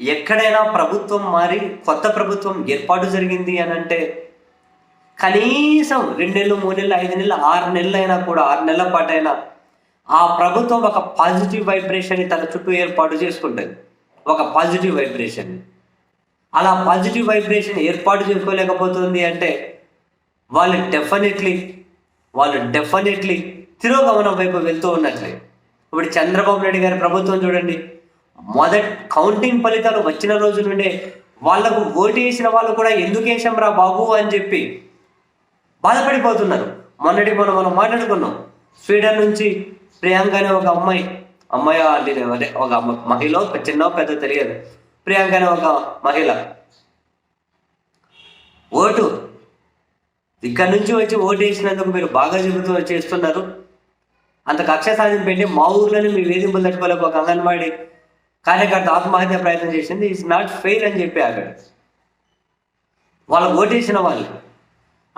ఎక్కడైనా ప్రభుత్వం మారి కొత్త ప్రభుత్వం ఏర్పాటు జరిగింది అని అంటే కనీసం రెండు నెలలు మూడు నెలలు ఐదు నెలలు ఆరు నెలలు అయినా కూడా ఆరు నెలల పాటు అయినా ఆ ప్రభుత్వం ఒక పాజిటివ్ వైబ్రేషన్ని తన చుట్టూ ఏర్పాటు చేసుకుంటుంది. ఒక పాజిటివ్ వైబ్రేషన్ అలా పాజిటివ్ వైబ్రేషన్ ఏర్పాటు చేసుకోలేకపోతుంది అంటే వాళ్ళు డెఫినెట్లీ వాళ్ళు డెఫినెట్లీ తిరోగమనం వైపు వెళ్తూ ఉన్నట్లే. ఇప్పుడు చంద్రబాబు నాయుడు గారి ప్రభుత్వం చూడండి. మొదటి కౌంటింగ్ ఫలితాలు వచ్చిన రోజు నుండే వాళ్ళకు ఓటు వేసిన వాళ్ళు కూడా ఎందుకు రా బాబు అని చెప్పి బాధపడిపోతున్నారు. మొన్నటి మనం మనం మాట్లాడుకున్నాం. స్వీడన్ నుంచి ప్రియాంక అనే ఒక అమ్మాయి అమ్మాయి అదే ఒక అమ్మ- మహిళ ఒక చిన్న పెద్ద తెలియదు. ప్రియాంక అనే ఒక మహిళ. ఓటు ఇక్కడ నుంచి వచ్చి ఓటు వేసినందుకు మీరు బాగా చెబుతూ చేస్తున్నారు. అంత కక్ష సాధింపండి. మా ఊర్లోనే మీ వేధింపులు తట్టుకోలేక ఒక అంగన్వాడి కార్యకర్త ఆత్మహత్య ప్రయత్నం చేసింది ఇట్స్ నాట్ ఫెయిల్ అని చెప్పి అక్కడ వాళ్ళు ఓటేసిన వాళ్ళు.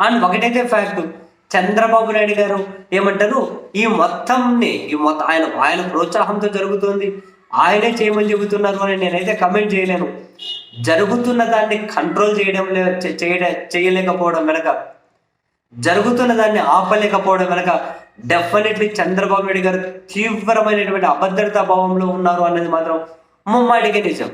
అండ్ ఒకటైతే ఫ్యాక్ట్ చంద్రబాబు నాయుడు గారు ఏమంటారు ఈ మొత్తంని ఈ మొత్తం ఆయన ఆయన ప్రోత్సాహంతో జరుగుతుంది. ఆయనే చేయమని చెబుతున్నారు అని నేనైతే కమెంట్ చేయలేను. జరుగుతున్న దాన్ని కంట్రోల్ చేయడం చేయడం చేయలేకపోవడం వెనక జరుగుతున్న దాన్ని ఆపలేకపోవడం వెనక డెఫినెట్లీ చంద్రబాబు నాయుడు గారు తీవ్రమైనటువంటి అభద్రతా భావంలో ఉన్నారు అనేది మాత్రం ముమ్మాటికే నిజం.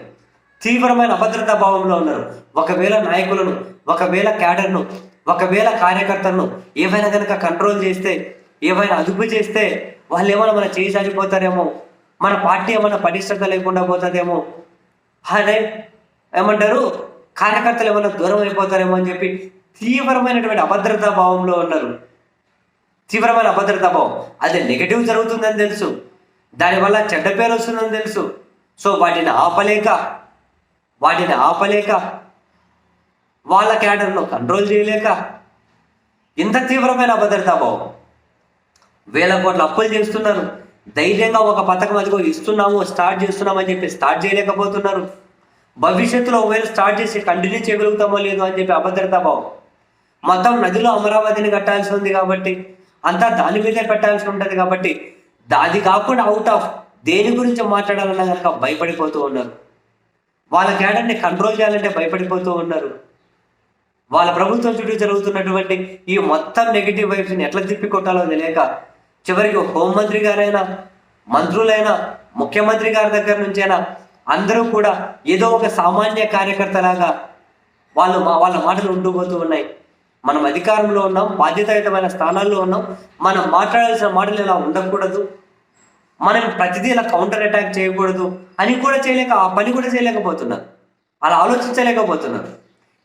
తీవ్రమైన అభద్రతా భావంలో ఉన్నారు. ఒకవేళ నాయకులను ఒకవేళ క్యాడర్ను ఒకవేళ కార్యకర్తలను ఏవైనా కనుక కంట్రోల్ చేస్తే ఏవైనా అదుపు చేస్తే వాళ్ళు ఏమైనా మన చేయి సాగిపోతారేమో మన పార్టీ ఏమైనా పటిష్టత లేకుండా పోతుందేమో అదే ఏమంటారు? కార్యకర్తలు ఏమైనా దూరం అయిపోతారేమో అని చెప్పి తీవ్రమైనటువంటి అభద్రతా భావంలో ఉన్నారు. తీవ్రమైన అభద్రత భావం అది నెగటివ్ జరుగుతుందని తెలుసు. దానివల్ల చెడ్డ పేరు వస్తుందని తెలుసు. సో వాటిని ఆపలేక వాటిని ఆపలేక వాళ్ళ క్యాడర్ను కంట్రోల్ చేయలేక ఇంత తీవ్రమైన అభద్రత భావం వేల కోట్ల అప్పులు చేస్తున్నారు. ధైర్యంగా ఒక పథకం అదిగో ఇస్తున్నాము స్టార్ట్ చేస్తున్నాము అని చెప్పి స్టార్ట్ చేయలేకపోతున్నారు. భవిష్యత్తులో ఒకవేళ స్టార్ట్ చేసి కంటిన్యూ చేయగలుగుతామో లేదో అని చెప్పి అభద్రతా భావం మొత్తం నదిలో అమరావతిని కట్టాల్సి ఉంది కాబట్టి అంతా దాని మీదే పెట్టాల్సి ఉంటుంది కాబట్టి అది కాకుండా అవుట్ ఆఫ్ దేని గురించి మాట్లాడాలన్నా కనుక భయపడిపోతూ ఉన్నారు. వాళ్ళ క్యాడర్ని కంట్రోల్ చేయాలంటే భయపడిపోతూ ఉన్నారు. వాళ్ళ ప్రభుత్వం చుట్టూ జరుగుతున్నటువంటి ఈ మొత్తం నెగిటివ్ వైబ్స్ని ఎట్లా తిప్పి కొట్టాలో తెలియక చివరికి హోంమంత్రి గారైనా మంత్రులైనా ముఖ్యమంత్రి గారి దగ్గర నుంచైనా అందరూ కూడా ఏదో ఒక సామాన్య కార్యకర్తలాగా వాళ్ళు మా- వాళ్ళ మాటలు ఉండిపోతూ ఉన్నాయి. మనం అధికారంలో ఉన్నాం బాధ్యతాయుతమైన స్థానాల్లో ఉన్నాం మనం మాట్లాడాల్సిన మాటలు ఇలా ఉండకూడదు మనం ప్రతిదీ ఇలా కౌంటర్ అటాక్ చేయకూడదు అని కూడా చేయలేక ఆ పని కూడా చేయలేకపోతున్నారు. అలా ఆలోచించలేకపోతున్నారు.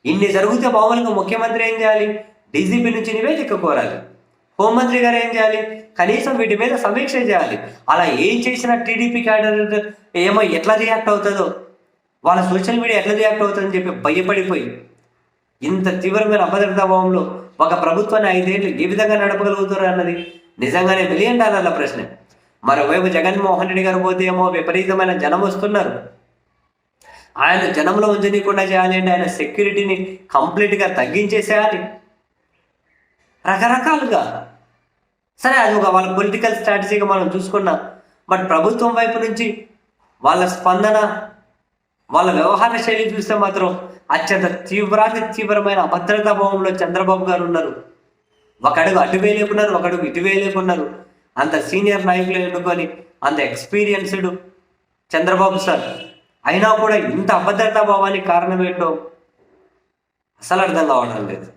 ఇన్ని జరిగితే మామూలుగా ముఖ్యమంత్రి ఏం చేయాలి? డీజీపీ నుంచి నివేదిక కోరాలి. హోంమంత్రి గారు ఏం చేయాలి? కనీసం వీటి మీద సమీక్ష చేయాలి. అలా ఏం చేసినా టీడీపీ క్యాడర్ ఏమో ఎట్లా రియాక్ట్ అవుతుందో వాళ్ళ సోషల్ మీడియా ఎట్లా రియాక్ట్ అవుతుందని చెప్పి భయపడిపోయి ఇంత తీవ్రమైన అభద్రతా భావంలో ఒక ప్రభుత్వాన్ని ఐదేళ్ళు ఏ విధంగా నడపగలుగుతారు అన్నది నిజంగానే మిలియన్ డాలర్ల ప్రశ్న. మరోవైపు జగన్మోహన్ రెడ్డి గారు పోతే ఏమో విపరీతమైన జనం వస్తున్నారు. ఆయన జనంలో ఉంచనీయకుండా చేయాలి అంటే ఆయన సెక్యూరిటీని కంప్లీట్గా తగ్గించేసేయాలి. రకరకాలుగా. సరే అది ఒక వాళ్ళ పొలిటికల్ స్ట్రాటజీగా మనం చూసుకున్నాం బట్ ప్రభుత్వం వైపు నుంచి వాళ్ళ స్పందన వాళ్ళ వ్యవహార శైలి చూస్తే మాత్రం అత్యంత తీవ్రాతి తీవ్రమైన అభద్రతా భావంలో చంద్రబాబు గారు ఉన్నారు. ఒక అడుగు అటు వేయలేకున్నారు ఒక అడుగు ఇటు వేయలేకున్నారు అంత సీనియర్ నాయకులు ఎన్నుకొని అంత ఎక్స్పీరియన్స్డ్ చంద్రబాబు సార్. అయినా కూడా ఇంత అభద్రతా భావానికి కారణం ఏంటో అసలు అర్థం కావడం లేదు.